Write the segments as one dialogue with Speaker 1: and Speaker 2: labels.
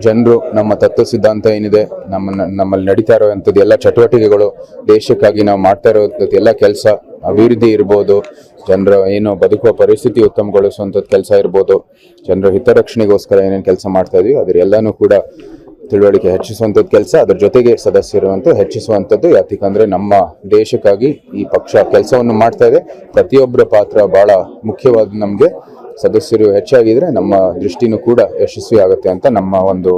Speaker 1: ಜನರು ನಮ್ಮ ತತ್ವ ಸಿದ್ಧಾಂತ ಏನಿದೆ ನಮ್ಮ ನಮ್ಮಲ್ಲಿ ನಡೀತಾ ಇರೋವಂಥದ್ದು ಎಲ್ಲ ಚಟುವಟಿಕೆಗಳು, ದೇಶಕ್ಕಾಗಿ ನಾವು ಮಾಡ್ತಾ ಇರೋವಂಥದ್ದು ಎಲ್ಲ ಕೆಲಸ ಅಭಿವೃದ್ಧಿ ಇರ್ಬೋದು, ಜನರ ಏನು ಬದುಕುವ ಪರಿಸ್ಥಿತಿ ಉತ್ತಮಗೊಳಿಸುವಂಥದ್ದು ಕೆಲಸ ಇರ್ಬೋದು, ಜನರ ಹಿತರಕ್ಷಣೆಗೋಸ್ಕರ ಏನೇನು ಕೆಲಸ ಮಾಡ್ತಾ ಇದೀವಿ, ಅದ್ರ ಎಲ್ಲಾನು ಕೂಡ ತಿಳುವಳಿಕೆ ಹೆಚ್ಚಿಸುವಂಥದ್ದು ಕೆಲಸ, ಅದ್ರ ಜೊತೆಗೆ ಸದಸ್ಯರುವಂತೂ ಹೆಚ್ಚಿಸುವಂಥದ್ದು ಯಾಕಂದರೆ ನಮ್ಮ ದೇಶಕ್ಕಾಗಿ ಈ ಪಕ್ಷ ಕೆಲಸವನ್ನು ಮಾಡ್ತಾ ಇದೆ. ಪ್ರತಿಯೊಬ್ಬರ ಪಾತ್ರ ಬಹಳ ಮುಖ್ಯವಾದ ನಮಗೆ. ಸದಸ್ಯರು ಹೆಚ್ಚಾಗಿದ್ರೆ ನಮ್ಮ ದೃಷ್ಟಿನೂ ಕೂಡ ಯಶಸ್ವಿ ಆಗುತ್ತೆ ಅಂತ ನಮ್ಮ ಒಂದು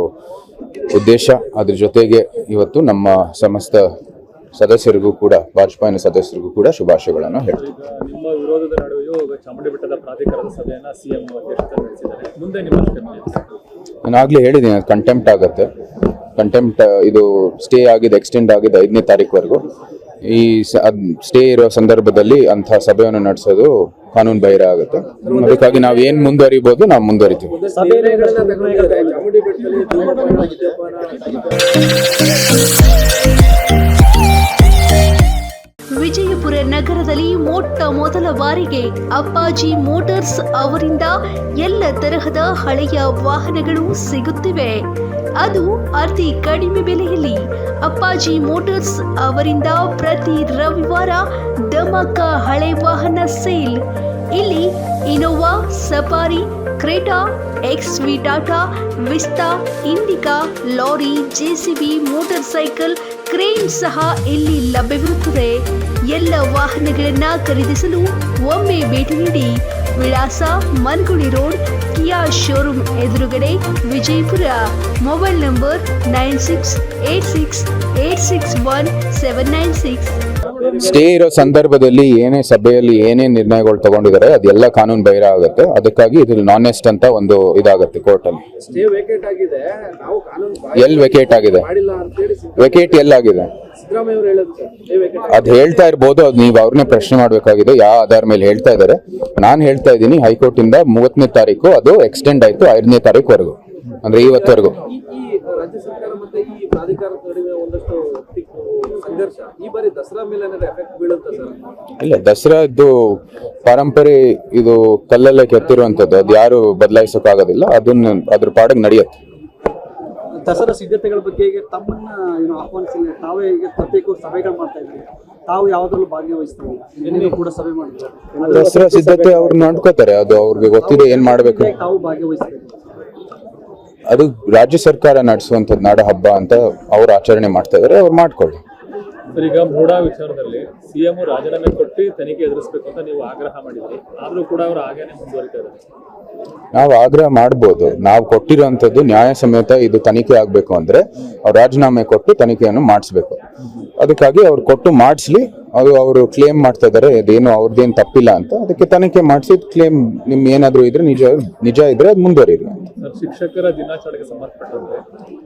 Speaker 1: ಉದ್ದೇಶ. ಅದ್ರ ಜೊತೆಗೆ ಇವತ್ತು ನಮ್ಮ ಸಮಸ್ತ ಸದಸ್ಯರಿಗೂ ಕೂಡ ವಾಜಪೇಯಿನ ಸದಸ್ಯರಿಗೂ ಕೂಡ ಶುಭಾಶಯಗಳನ್ನು ಹೇಳ್ತೀವಿ
Speaker 2: ನಿಮ್ಮ ವಿರೋಧದ ನಡುವೆಯೂ ಚಾಮುಂಡಿ ಬೆಟ್ಟದ ಪ್ರಾಧಿಕಾರದ ಸಭೆಯನ್ನ ಸಿಎಂ ಅಧ್ಯಕ್ಷತೆ ನಡೆಸಿದ್ದಾರೆ. ಮುಂದೆ ನಿಮ್ಮ ಸ್ಟೆಪ್
Speaker 1: ನಾನು ಆಗ್ಲೇ ಹೇಳಿದ್ದೀನಿ ಅದು ಕಂಟೆಂಪ್ಟ್ ಆಗುತ್ತೆ. ಕಂಟೆಂಪ್ಟ್ ಇದು ಸ್ಟೇ ಆಗಿದೆ ಎಕ್ಸ್ಟೆಂಡ್ ಆಗಿದೆ ಐದನೇ ತಾರೀಕುವರೆಗೂ ಈ ಸ್ಟೇ ಇರೋ ಸಂದರ್ಭದಲ್ಲಿ ಅಂತ ಸಭೆಯನ್ನು ನಡೆಸೋದು ಕಾನೂನು ಬಾಹಿರ ಆಗುತ್ತೆ. ಅದಕ್ಕಾಗಿ ನಾವು ಏನು ಮುಂದುವರಿಬಹುದು ನಾವು ಮುಂದುವರಿತೀವಿ.
Speaker 3: ವಿಜಯಪುರ ನಗರದಲ್ಲಿ ಮೊಟ್ಟ ಮೊದಲ ಬಾರಿಗೆ ಅಪ್ಪಾಜಿ ಮೋಟಾರ್ಸ್ ಅವರಿಂದ ಎಲ್ಲ ತರಹದ ಹಳೆಯ ವಾಹನಗಳು ಸಿಗುತ್ತಿವೆ. ಅದು ಅತಿ ಕಡಿಮೆ ಬೆಲೆಯಲ್ಲಿ ಅಪ್ಪಾಜಿ ಮೋಟಾರ್ಸ್ ಅವರಿಂದ ಪ್ರತಿ ರವಿವಾರ ಧಮಕ ಹಳೆ ವಾಹನ ಸೇಲ್. ಇಲ್ಲಿ Innova, Safari, Creta X V Tata, Vista, Indica, lorry JCB motor cycle, crane ಸಹ ಇಲ್ಲಿ ಲಭ್ಯವಿರುತ್ತದೆ. ಎಲ್ಲ ವಾಹನಗಳನ್ನ ಖರೀದಿಸಲು ಒಮ್ಮೆ ಭೇಟಿ ನೀಡಿ ವಿಳಾಸ ಮನ್ಗುಳಿ ರೋಡ್ ಕಿಯಾ ಶೋರೂಮ್ ಎದುರುಗಡೆ Vijayapura. Mobile number nine six eight six eight six one seven nine six.
Speaker 1: Stay ಇರೋ ಸಂದರ್ಭದಲ್ಲಿ ಏನೇ ಸಭೆಯಲ್ಲಿ ಏನೇ ನಿರ್ಣಯಗಳು ತಗೊಂಡಿದ್ದಾರೆ ಅದೆಲ್ಲ ಕಾನೂನು ಬಾಹಿರ ಆಗುತ್ತೆ. ಅದಕ್ಕಾಗಿ ಇದು ಎಸ್ಟ್ ಅಂತ ಒಂದು ಇದಾಗುತ್ತೆ ಕೋರ್ಟ್
Speaker 2: ಅಲ್ಲಿ ವೇಕೆಟ್ ಆಗಿದೆ. ನಾವು ಕಾನೂನು
Speaker 1: ಎಲ್ಲಿ ವೆಕೇಟ್ ಆಗಿದೆ? ವೆಕೇಟ್ ಎಲ್ಲಾಗಿದೆ ಅದ್ ಹೇಳ್ತಾ ಇರ್ಬೋದು ಅದು ನೀವು ಅವ್ರನ್ನೇ ಪ್ರಶ್ನೆ ಮಾಡಬೇಕಾಗಿದೆ ಯಾವ ಆಧಾರ ಮೇಲೆ ಹೇಳ್ತಾ ಇದ್ದಾರೆ. ನಾನು ಹೇಳ್ತಾ ಇದ್ದೀನಿ ಹೈಕೋರ್ಟ್ ಇಂದ ಮೂವತ್ತನೇ ತಾರೀಕು ಅದು ಎಕ್ಸ್ಟೆಂಡ್ ಆಯ್ತು ಐದನೇ ತಾರೀಕುವರೆಗೂ ಅಂದ್ರೆ ಇವತ್ತವರೆಗೂ.
Speaker 2: ಬಾರಿ ದಸರಾ
Speaker 1: ಇಲ್ಲ ದಸರಾದ್ದು ಪರಂಪರೆ ಇದು ಕಲ್ಲಲ್ಲೇ ಕೆತ್ತಿರುವಂತದ್ದು ಅದು ಯಾರು ಬದಲಾಯಿಸೋಕ್ಕಾಗೋದಿಲ್ಲ ಅದನ್ನ ಅದ್ರ ಪಾಡಿಗೆ ನಡೆಯುತ್ತೆ.
Speaker 4: ದಸರಾ ಸಿದ್ಧತೆಗಳ ಬಗ್ಗೆ ಈಗ ತಮ್ಮನ್ನ ಏನು ಆಹ್ವಾನಿಸಿಲ್ಲ ತಾವೇ ಈಗ ಪ್ರತ್ಯೇಕ ಸಭೆಗಳು ಮಾಡ್ತಾ ಇದ್ರಿ ತಾವು ಯಾವ್ದ್ರಲ್ಲೂ ಭಾಗವಹಿಸ್ತೀವಿ ಕೂಡ ಸಭೆ ಮಾಡಿದ್ರು
Speaker 1: ದಸರಾ ಸಿದ್ಧತೆ ಅವ್ರು ನೋಡ್ಕೋತಾರೆ ಅದು ಅವ್ರಿಗೆ ಗೊತ್ತಿದೆ ಏನ್ ಮಾಡ್ಬೇಕು.
Speaker 4: ತಾವು ಭಾಗವಹಿಸ್ತೀವಿ
Speaker 1: ಅದು ರಾಜ್ಯ ಸರ್ಕಾರ ನಡೆಸುವಂಥದ್ದು ನಾಡ ಹಬ್ಬ ಅಂತ ಅವ್ರು ಆಚರಣೆ ಮಾಡ್ತಾ ಇದಾರೆ ಅವ್ರು ಮಾಡ್ಕೊಳ್ಳಿ.
Speaker 2: ಸರ್ ಈಗ ಮೂಡಾ ವಿಚಾರದಲ್ಲಿ ಸಿಎಂ ರಾಜೀನಾಮೆ ಕೊಟ್ಟು ತನಿಖೆ ಎದುರಿಸಬೇಕು ಅಂತ ನೀವು ಆಗ್ರಹ ಮಾಡಿದ್ರಿ. ಆದರೂ ಕೂಡ ಅವರು ಹಾಗೇನೆ ಮುಂದುವರಿತಾ ಇದ್ದಾರೆ.
Speaker 1: ನಾವು ಆಗ್ರಹ ಮಾಡ್ಬೋದು. ನಾವು ಕೊಟ್ಟಿರೋಂಥದ್ದು ನ್ಯಾಯ ಸಮೇತ ಇದು ತನಿಖೆ ಆಗ್ಬೇಕು ಅಂದ್ರೆ ಅವ್ರು ರಾಜೀನಾಮೆ ಕೊಟ್ಟು ತನಿಖೆಯನ್ನು ಮಾಡಿಸ್ಬೇಕು. ಅದಕ್ಕಾಗಿ ಅವ್ರು ಕೊಟ್ಟು ಮಾಡಿಸ್ಲಿ, ಅದು ಅವರು ಕ್ಲೇಮ್ ಮಾಡ್ತಾ ಇದ್ದಾರೆ, ಇದೇನು ಅವ್ರದ್ದೇನು ತಪ್ಪಿಲ್ಲ ಅಂತ. ಅದಕ್ಕೆ ತನಿಖೆ ಮಾಡಿಸಿ ಕ್ಲೇಮ್ ನಿಮ್ ಏನಾದರೂ ಇದ್ರೆ ನಿಜ ನಿಜ ಇದ್ರೆ ಅದು ಮುಂದುವರಿರಿ ಅಂತ.
Speaker 2: ಶಿಕ್ಷಕರ ದಿನಾಚರಣೆಗೆ ಸಂಬಂಧಪಟ್ಟಂತೆ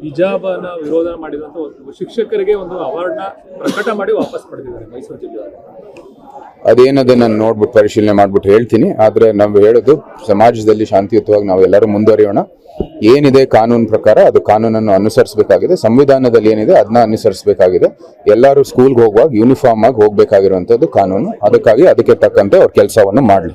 Speaker 2: ಹಿಜಾಬನ ವಿರೋಧ ಮಾಡಿದಂಥ ಒಂದು ಶಿಕ್ಷಕರಿಗೆ ಒಂದು ಅವಾರ್ಡ್ನ ಪ್ರಕಟ ಮಾಡಿ ವಾಪಸ್ ಪಡೆದಿದ್ದಾರೆ ಮೈಸೂರು ಜಿಲ್ಲೆಯಲ್ಲಿ
Speaker 1: ಅದೇನದು ನಾನು ನೋಡ್ಬಿಟ್ಟು ಪರಿಶೀಲನೆ ಮಾಡ್ಬಿಟ್ಟು ಹೇಳ್ತೀನಿ. ಆದರೆ ನಾವು ಹೇಳೋದು ಸಮಾಜದಲ್ಲಿ ಶಾಂತಿಯುತವಾಗಿ ನಾವು ಎಲ್ಲರೂ ಮುಂದುವರಿಯೋಣ. ಏನಿದೆ ಕಾನೂನು ಪ್ರಕಾರ ಅದು ಕಾನೂನನ್ನು ಅನುಸರಿಸಬೇಕಾಗಿದೆ. ಸಂವಿಧಾನದಲ್ಲಿ ಏನಿದೆ ಅದನ್ನ ಅನುಸರಿಸಬೇಕಾಗಿದೆ. ಎಲ್ಲರೂ ಸ್ಕೂಲ್ಗೆ ಹೋಗುವಾಗ ಯೂನಿಫಾರ್ಮ್ ಆಗಿ ಹೋಗ್ಬೇಕಾಗಿರುವಂತದ್ದು ಕಾನೂನು. ಅದಕ್ಕಾಗಿ ಅದಕ್ಕೆ ತಕ್ಕಂತೆ ಅವ್ರ ಕೆಲಸವನ್ನು ಮಾಡಲಿ.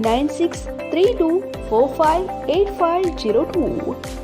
Speaker 3: 9632458502.